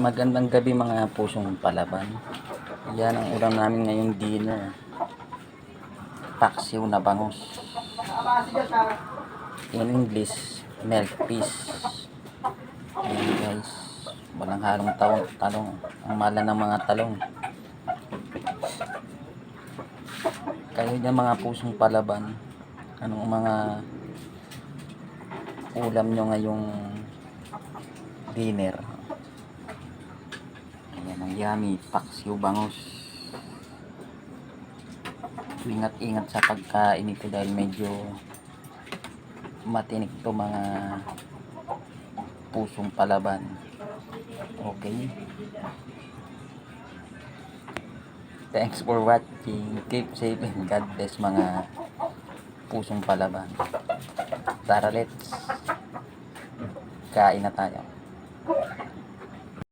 Magandang gabi mga pusong palaban. Yan ang ulam namin ngayong dinner. Paksiw na bangus. In English, milk peas. Ayan guys. Walang halong tawong talong. Ang mala ng mga talong. Kayo dyan mga pusong palaban. Anong mga ulam nyo ngayong dinner? Yummy, paksiw bangus. Ingat-ingat sa pagkain ito dahil medyo matinik to mga pusong palaban. Okay. Thanks for watching. Keep safe and God bless mga pusong palaban. Tara let's kain na tayo.